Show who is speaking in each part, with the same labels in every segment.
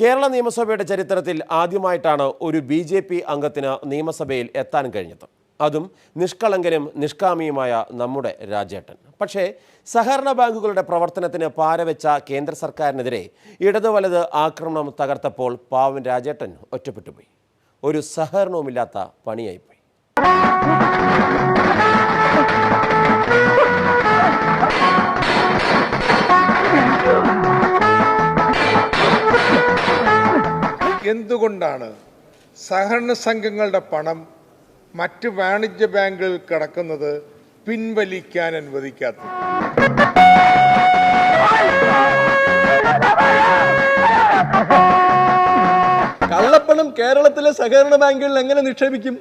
Speaker 1: കേരള നിയമസഭയുടെ ചരിത്രത്തിൽ ആദ്യമായിട്ടാണ് ഒരു ബി ജെ പി അംഗത്തിന് നിയമസഭയിൽ എത്താൻ കഴിഞ്ഞത്. അതും നിഷ്കളങ്കനും നിഷ്കാമിയുമായ നമ്മുടെ രാജേട്ടൻ. പക്ഷേ സഹകരണ ബാങ്കുകളുടെ പ്രവർത്തനത്തിന് പാരവെച്ച കേന്ദ്ര സർക്കാരിനെതിരെ ഇടതു വലത് ആക്രമണം തകർത്തപ്പോൾ പാവൻ രാജേട്ടൻ ഒറ്റപ്പെട്ടുപോയി. ഒരു സഹകരണവുമില്ലാത്ത പണിയായിപ്പോയി.
Speaker 2: എന്തുകൊണ്ടാണ് സഹകരണ സംഘങ്ങളുടെ പണം മറ്റ് വാണിജ്യ ബാങ്കുകളിൽ കിടക്കുന്നത് പിൻവലിക്കാൻ അനുവദിക്കാത്തത്?
Speaker 3: കള്ളപ്പണം കേരളത്തിലെ സഹകരണ ബാങ്കുകളിൽ എങ്ങനെ നിക്ഷേപിക്കും?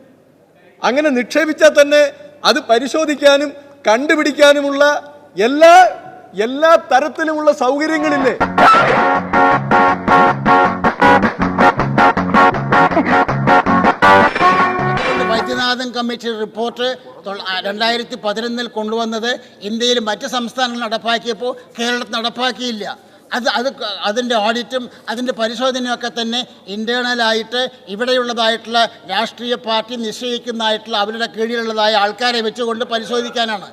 Speaker 3: അങ്ങനെ നിക്ഷേപിച്ചാൽ തന്നെ അത് പരിശോധിക്കാനും കണ്ടുപിടിക്കാനുമുള്ള എല്ലാ എല്ലാ തരത്തിലുമുള്ള സൗകര്യങ്ങളില്ലേ?
Speaker 4: കമ്മിറ്റി റിപ്പോർട്ട് രണ്ടായിരത്തി പതിനൊന്നിൽ കൊണ്ടുവന്നത് ഇന്ത്യയിൽ മറ്റ് സംസ്ഥാനങ്ങൾ നടപ്പാക്കിയപ്പോൾ കേരളത്തിൽ നടപ്പാക്കിയില്ല. അത് അത് അതിന്റെ ഓഡിറ്റും അതിന്റെ പരിശോധനയൊക്കെ തന്നെ ഇന്റേണലായിട്ട് ഇവിടെയുള്ളതായിട്ടുള്ള രാഷ്ട്രീയ പാർട്ടി നിശ്ചയിക്കുന്നതായിട്ടുള്ള അവരുടെ കീഴിലുള്ളതായ ആൾക്കാരെ വെച്ചുകൊണ്ട് പരിശോധിക്കാനാണ്.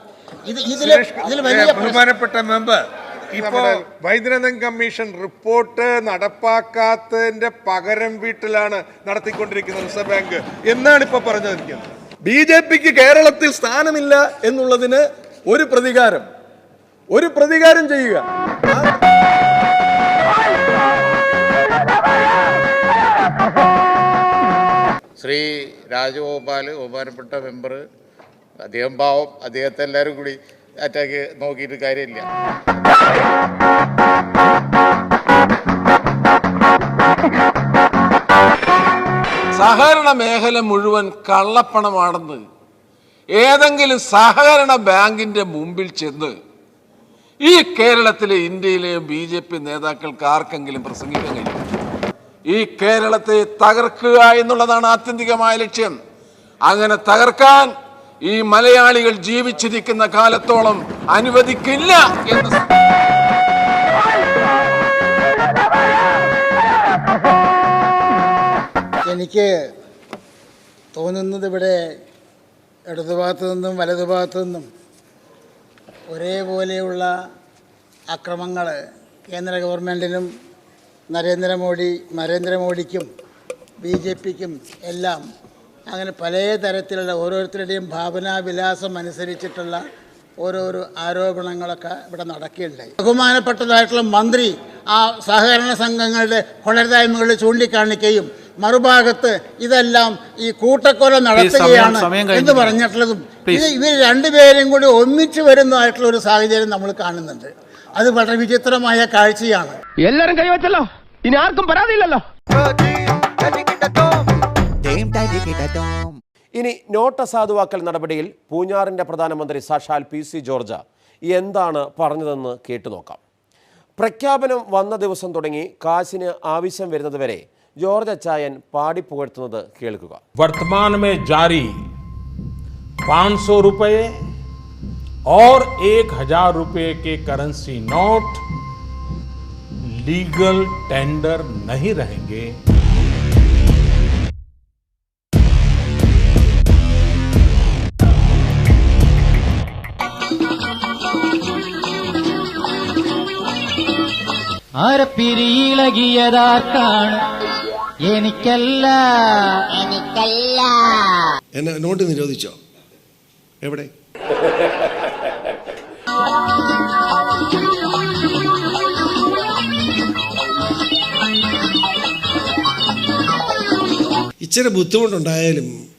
Speaker 4: ഇത് ഇതിൽ ഇതിൽ വലിയ
Speaker 2: ബഹുമാനപ്പെട്ട മെമ്പർ ഇപ്പോൾ വൈദ്യനാഥൻ കമ്മീഷൻ റിപ്പോർട്ട് നടപ്പാക്കാത്തതിന്റെ പകരം വീട്ടിലാണ് നടത്തിക്കൊണ്ടിരിക്കുന്നത് റിസർവ് ബാങ്ക്. എന്നാണ് ഇപ്പോൾ പറഞ്ഞിരിക്കുന്നത്
Speaker 3: ബി ജെ പിക്ക് കേരളത്തിൽ സ്ഥാനമില്ല എന്നുള്ളതിന് ഒരു പ്രതികാരം. ഒരു പ്രതികാരം ചെയ്യുക.
Speaker 5: ശ്രീ രാജഗോപാൽ ബഹുമാനപ്പെട്ട മെമ്പർ അദ്ദേഹം പാവം അദ്ദേഹത്തെ എല്ലാവരും കൂടി അറ്റാക്ക് നോക്കിയിട്ട് കാര്യമില്ല.
Speaker 6: സഹകരണ മേഖല മുഴുവൻ കള്ളപ്പണമാണെന്ന് ഏതെങ്കിലും സഹകരണ ബാങ്കിന്റെ മുമ്പിൽ ചെന്ന് ഈ കേരളത്തിലെ ഇന്ത്യയിലെ ബി ജെ പി നേതാക്കൾക്ക് ആർക്കെങ്കിലും പ്രസംഗിക്കാൻ കഴിയും? ഈ കേരളത്തെ തകർക്കുക എന്നുള്ളതാണ് ആത്യന്തികമായ ലക്ഷ്യം. അങ്ങനെ തകർക്കാൻ ഈ മലയാളികൾ ജീവിച്ചിരിക്കുന്ന കാലത്തോളം അനുവദിക്കില്ല എന്ന്
Speaker 4: എനിക്ക് തോന്നുന്നത് ഇവിടെ ഇടതുഭാഗത്തു നിന്നും വലതുഭാഗത്തു നിന്നും ഒരേപോലെയുള്ള അക്രമങ്ങൾ കേന്ദ്ര ഗവൺമെന്റിനും നരേന്ദ്രമോദി നരേന്ദ്രമോദിക്കും ബി ജെ പിക്കും എല്ലാം അങ്ങനെ പല തരത്തിലുള്ള ഓരോരുത്തരുടെയും ഭാവനാവിലാസം അനുസരിച്ചിട്ടുള്ള ഓരോരോ ആരോപണങ്ങളൊക്കെ ഇവിടെ നടക്കുകയുണ്ടായി. ബഹുമാനപ്പെട്ടതായിട്ടുള്ള മന്ത്രി ആ സഹകരണ സംഘങ്ങളുടെ കൊള്ളരുതായ്മകൾ ചൂണ്ടിക്കാണിക്കുകയും മറുഭാഗത്ത് ഇതെല്ലാം ഈ കൂട്ടക്കൊല നടത്തുകയാണ് എന്ന് പറഞ്ഞിട്ടുള്ളതും ഇത് ഇവർ രണ്ടുപേരും കൂടി ഒന്നിച്ചു വരുന്നതായിട്ടുള്ള ഒരു സാഹചര്യം നമ്മൾ കാണുന്നുണ്ട്. അത് വളരെ വിചിത്രമായ കാഴ്ചയാണ്.
Speaker 7: എല്ലാരും കൈവച്ചല്ലോ ഇനി ആർക്കും പരാതിയില്ലല്ലോ.
Speaker 1: ഇനി നോട്ട് അസാധുവാക്കൽ നടപടിയിൽ പൂഞ്ഞാറിന്റെ പ്രധാനമന്ത്രി സാക്ഷാൽ പി സി ജോർജ് എന്താണ് പറഞ്ഞതെന്ന് കേട്ടുനോക്കാം. പ്രഖ്യാപനം വന്ന ദിവസം തുടങ്ങി കാശിന് ആവശ്യം വരുന്നതുവരെ ജോർജ് അച്ചായൻ പാടിപ്പുകഴ്ത്തുന്നത് കേൾക്കുക
Speaker 8: वर्तमान में जारी 500 रुपए और एक हजार रुपए के करेंसी नोट लीगल टेंडर नहीं रहेंगे
Speaker 7: ആരപ്പിരിയിളകിയതാർക്കാണ്? എനിക്കല്ല. എനിക്കല്ല.
Speaker 9: എന്നെ നോട്ട് നിരോധിച്ചോ? എവിടെ? ഇച്ചിരി ബുദ്ധിമുട്ടുണ്ടായാലും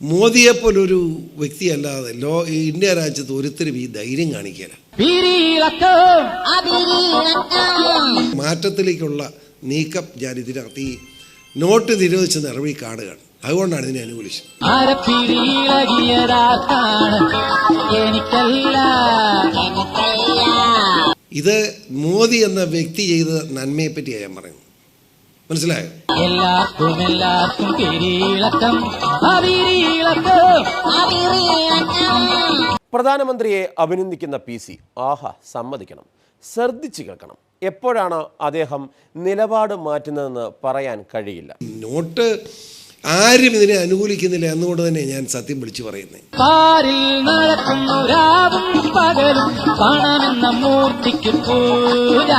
Speaker 9: മോദിയെപ്പോലൊരു വ്യക്തിയല്ലാതെ ലോ ഈ ഇന്ത്യ രാജ്യത്ത് ഒരുത്തരും ഈ ധൈര്യം കാണിക്കില്ല മാറ്റത്തിലേക്കുള്ള നീക്കം ഞാൻ ഇതിനകത്ത് ഈ നോട്ട് നിരോധിച്ച നിറവിൽ കാണുകയാണ്. അതുകൊണ്ടാണ് ഇതിനെ അനുകൂലിച്ചത്. ഇത് മോദി എന്ന വ്യക്തി ചെയ്ത നന്മയെ പറ്റിയാണ് ഞാൻ പറയുന്നത്. മനസ്സിലായോ?
Speaker 7: എല്ലാവർക്കും എല്ലാവർക്കും പിരിയിളക്കം
Speaker 1: പ്രധാനമന്ത്രിയെ അഭിനന്ദിക്കുന്ന പി സി ആഹാ സമ്മതിക്കണം. ശ്രദ്ധിച്ചു കേൾക്കണം. എപ്പോഴാണ് അദ്ദേഹം നിലപാട് മാറ്റുന്നതെന്ന് പറയാൻ കഴിയില്ല?
Speaker 9: നോട്ട് ആരും ഇതിനെ അനുകൂലിക്കുന്നില്ല എന്നുകൊണ്ട് തന്നെ ഞാൻ സത്യം വിളിച്ചു പറയുന്നത്
Speaker 7: പാരിൽ നടക്കുന്നു രാവും പകലും പണമെന്ന മൂർത്തിക്ക് പൂജ.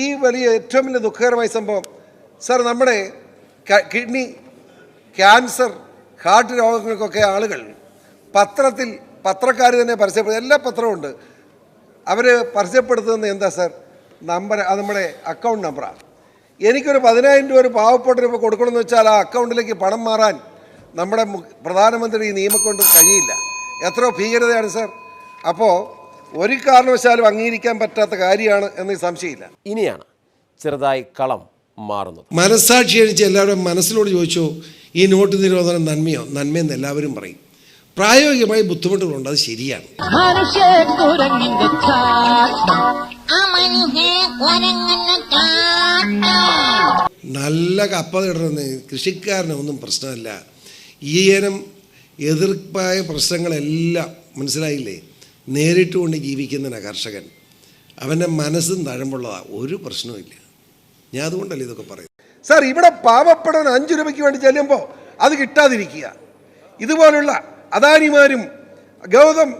Speaker 9: ഈ വലിയ ഏറ്റവും വലിയ ദുഃഖകരമായ സംഭവം സാർ നമ്മുടെ കിഡ്നി ക്യാൻസർ ഹാർട്ട് രോഗങ്ങൾക്കൊക്കെ ആളുകൾ പത്രത്തിൽ പത്രക്കാർ തന്നെ പരസ്യപ്പെടുത്തും. എല്ലാ പത്രവും ഉണ്ട്. അവർ പരസ്യപ്പെടുത്തുന്നത് എന്താ സാർ? നമ്പർ അത് നമ്മുടെ അക്കൗണ്ട് നമ്പറാണ് എനിക്കൊരു പതിനായിരം രൂപ ഒരു പാവപ്പെട്ട രൂപ കൊടുക്കണമെന്ന് വെച്ചാൽ ആ അക്കൗണ്ടിലേക്ക് പണം മാറാൻ നമ്മുടെ പ്രധാനമന്ത്രി ഈ നിയമം കൊണ്ട് കഴിയില്ല. എത്രയോ ഭീകരതയാണ് സാർ. അപ്പോൾ ഒരു കാരണവശാലും അംഗീകരിക്കാൻ പറ്റാത്ത കാര്യമാണ് എന്ന് സംശയമില്ല.
Speaker 1: ഇനിയാണ് ചെറുതായി കളം. മാറുന്നത്.
Speaker 9: മനസ്സാക്ഷി അണിച്ച് എല്ലാവരും മനസ്സിലോട് ചോദിച്ചോ ഈ നോട്ട് നിരോധനം നന്മയോ? നന്മയെന്ന് എല്ലാവരും പറയും. പ്രായോഗികമായി ബുദ്ധിമുട്ടുകളുണ്ട് അത് ശരിയാണ്. നല്ല കപ്പ കിടന്ന് കൃഷിക്കാരനൊന്നും പ്രശ്നമല്ല. ഈ ഇനം എതിർപ്പായ പ്രശ്നങ്ങളെല്ലാം മനസ്സിലായില്ലേ? നേരിട്ടുകൊണ്ട് ജീവിക്കുന്ന കർഷകൻ. അവന്റെ മനസ്സും തഴമ്പുള്ളതാണ് ഒരു പ്രശ്നവുമില്ല. ഞാൻ അതുകൊണ്ടല്ലേ ഇതൊക്കെ പറയുന്നത്? സാർ ഇവിടെ പാവപ്പെടാൻ അഞ്ച് രൂപയ്ക്ക് വേണ്ടി ചെല്ലുമ്പോൾ അത് കിട്ടാതിരിക്കുക. ഇതുപോലുള്ള അദാനിമാരും ഗൗതം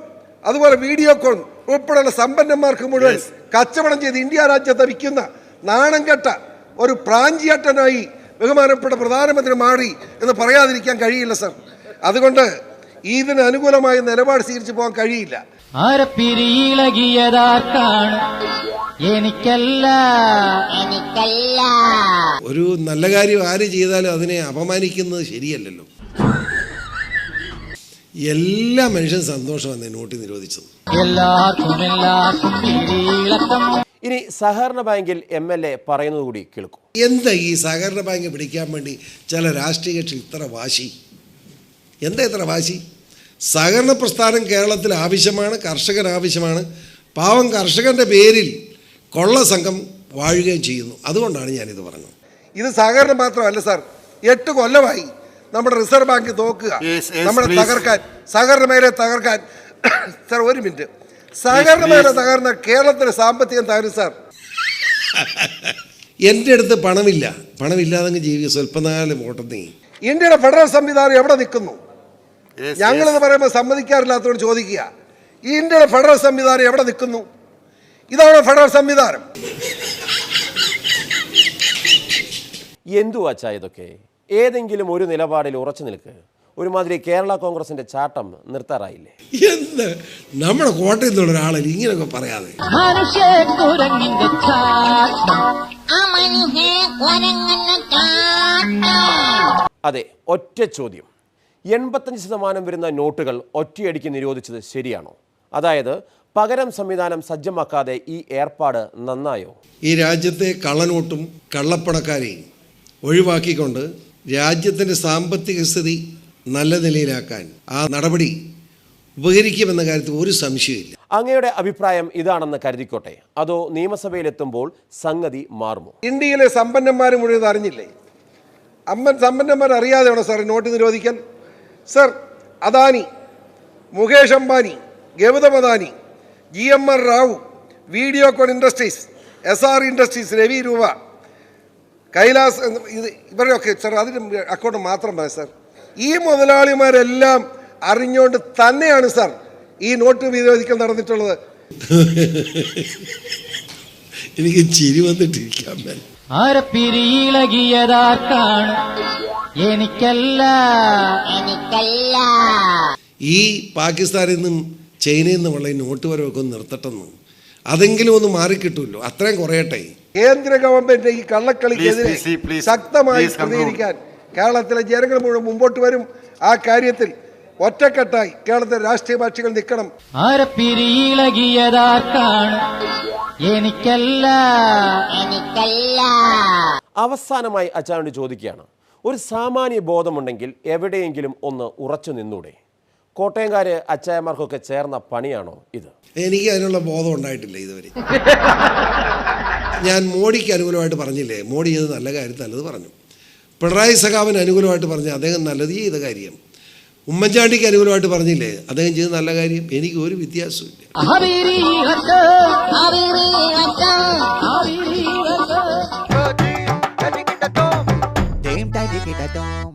Speaker 9: അതുപോലെ വീഡിയോകോൺ ഉൾപ്പെടെയുള്ള സമ്പന്നന്മാർക്ക് മുഴുവൻ കച്ചവടം ചെയ്ത് ഇന്ത്യ രാജ്യത്തെ വിൽക്കുന്ന നാണം കെട്ട ഒരു പ്രാഞ്ചിയട്ടനായി ബഹുമാനപ്പെട്ട പ്രധാനമന്ത്രി മാറി എന്ന് പറയാതിരിക്കാൻ കഴിയില്ല സർ. അതുകൊണ്ട് ഇതിന് അനുകൂലമായ നിലപാട് സ്വീകരിച്ചു പോകാൻ കഴിയില്ല.
Speaker 7: അരപ്പിരിയിളകിയതാർക്കാണ് എനിക്കല്ല. എനിക്കല്ല.
Speaker 9: ഒരു നല്ല കാര്യം ആര് ചെയ്താലും അതിനെ അപമാനിക്കുന്നത് ശരിയല്ലല്ലോ. എല്ലാ മനുഷ്യനും സന്തോഷമാണ് നോട്ടി നിരോധിച്ചത്.
Speaker 7: എല്ലാവർക്കും എല്ലാവർക്കും പിരിയിളക്കം
Speaker 1: ഇനി സഹകരണ ബാങ്കിൽ എം എൽ എ പറയുന്നത് കൂടി കേൾക്കും.
Speaker 9: എന്താ ഈ സഹകരണ ബാങ്ക് പിടിക്കാൻ വേണ്ടി ചില രാഷ്ട്രീയ കക്ഷി ഇത്ര വാശി? എന്താ ഇത്ര വാശി? സഹകരണ പ്രസ്ഥാനം കേരളത്തിൽ ആവശ്യമാണ് കർഷകർ ആവശ്യമാണ്. പാവം കർഷകന്റെ പേരിൽ കൊള്ള സംഘം വാഴുകയും ചെയ്യുന്നു. അതുകൊണ്ടാണ് ഞാനിത് പറഞ്ഞത്. ഇത് സഹകരണം മാത്രമല്ല സാർ എട്ട് കൊല്ലമായി നമ്മുടെ റിസർവ് ബാങ്ക് തോക്കുക നമ്മുടെ തകർക്കാൻ സഹകരണ മേഖലയെ തകർക്കാൻ. സാർ ഒരു മിനിറ്റ്. സഹകരണ മേഖല തകർന്ന കേരളത്തിലെ സാമ്പത്തികം തകരും സാർ. എന്റെ അടുത്ത് പണമില്ല. പണമില്ലാതെ ജീവിക്കുക. സ്വല്പനാലം ഓട്ടം ഇന്ത്യയുടെ ഫെഡറൽ സംവിധാനം എവിടെ നിൽക്കുന്നു? ഞങ്ങളെന്ന് പറയുമ്പോൾ സമ്മതിക്കാറില്ലാത്തതുകൊണ്ട് ചോദിക്കുക ഈ ഇന്ത്യയുടെ ഫെഡറൽ സംവിധാനം എവിടെ നിൽക്കുന്നു? ഇതാണ് ഫെഡറൽ സംവിധാനം.
Speaker 1: എന്തു വച്ചാ ഇതൊക്കെ? ഏതെങ്കിലും ഒരു നിലപാടിൽ ഉറച്ചു നിൽക്ക്. ഒരുമാതിരി കേരള കോൺഗ്രസിന്റെ ചാട്ടം നിർത്താറായില്ലേ?
Speaker 9: എന്ത്? നമ്മുടെ കോട്ടയത്തിൽ നിന്നുള്ള ഒരാളല്ല ഇങ്ങനെയൊക്കെ പറയാതെ.
Speaker 1: അതെ ഒറ്റ ചോദ്യം. എൺപത്തഞ്ച് ശതമാനം വരുന്ന നോട്ടുകൾ ഒറ്റയടിക്ക് നിരോധിച്ചത് ശരിയാണോ? അതായത് പകരം സംവിധാനം സജ്ജമാക്കാതെ ഈ ഏർപ്പാട് നന്നായോ?
Speaker 9: ഈ രാജ്യത്തെ കള്ളനോട്ടും കള്ളപ്പണക്കാരെയും ഒഴിവാക്കിക്കൊണ്ട് രാജ്യത്തിന്റെ സാമ്പത്തിക സ്ഥിതി നല്ല നിലയിലാക്കാൻ ആ നടപടി ഉപകരിക്കുമെന്ന കാര്യത്തിൽ ഒരു സംശയമില്ല
Speaker 1: അങ്ങയുടെ അഭിപ്രായം ഇതാണെന്ന് കരുതിക്കോട്ടെ. അതോ നിയമസഭയിലെത്തുമ്പോൾ സംഗതി മാറുമോ?
Speaker 9: ഇന്ത്യയിലെ സമ്പന്നന്മാരും മുഴുവൻ അറിഞ്ഞില്ലേ? അമ്മൻ സമ്പന്നന്മാർ അറിയാതെയാണോ സാർ നോട്ട് നിരോധിക്കാൻ? Sir Adani Mukesh Ambani Gautam Adani G M R Rao Videocon industries S R industries Ravi രൂപ കൈലാസ് ഇത് ഇവരെയൊക്കെ സാർ അതിന് അക്കൗണ്ട് മാത്രം മതി സർ. ഈ മുതലാളിമാരെല്ലാം അറിഞ്ഞുകൊണ്ട് തന്നെയാണ് സർ ഈ നോട്ട് വിരോധിക്കൽ നടന്നിട്ടുള്ളത്. എനിക്ക് ചിരി വന്നിട്ടിരിക്കാൻ മേൽ
Speaker 7: അരപ്പിരിയിളകിയതാർക്കാണ് എനിക്കല്ല. എനിക്കല്ല.
Speaker 9: ഈ പാകിസ്ഥാനിൽ നിന്നും ചൈനയിൽ നിന്നുമുള്ള ഈ നോട്ട് വരവൊക്കെ ഒന്ന് നിർത്തട്ടെന്ന്. അതെങ്കിലും ഒന്ന് മാറിക്കിട്ടുമല്ലോ അത്രയും കുറയട്ടെ. കേന്ദ്ര ഗവൺമെന്റ് ഈ കള്ളക്കളിക്കെതിരെ ശക്തമായി പ്രതികരിക്കാൻ കേരളത്തിലെ ജനങ്ങൾ മുഴുവൻ മുമ്പോട്ട് വരും. ആ കാര്യത്തിൽ ഒറ്റക്കെട്ടായി കേരളത്തിലെ രാഷ്ട്രീയ പക്ഷികൾ നിൽക്കണം.
Speaker 7: എനിക്കല്ല.
Speaker 1: അവസാനമായി അച്ചാനോട് ചോദിക്കുകയാണ്. ഒരു സാമാന്യ ബോധമുണ്ടെങ്കിൽ എവിടെയെങ്കിലും ഒന്ന് ഉറച്ചു നിന്നൂടെ. കോട്ടയംകാര് അച്ചായമാർക്കൊക്കെ ചേർന്ന പണിയാണോ ഇത്?
Speaker 9: എനിക്ക് അതിനുള്ള ബോധം ഉണ്ടായിട്ടില്ല ഇതുവരെ. ഞാൻ മോഡിക്ക് അനുകൂലമായിട്ട് പറഞ്ഞില്ലേ? മോഡി ചെയ്ത് നല്ല കാര്യം നല്ലത് പറഞ്ഞു. പിണറായി സഖാവിന് അനുകൂലമായിട്ട് പറഞ്ഞു അദ്ദേഹം നല്ലത് ചെയ്ത കാര്യം. ഉമ്മൻചാണ്ടിക്ക് അനുകൂലമായിട്ട് പറഞ്ഞില്ലേ? അദ്ദേഹം ചെയ്ത നല്ല കാര്യം. എനിക്ക് ഒരു വ്യത്യാസവും
Speaker 10: Kidadom.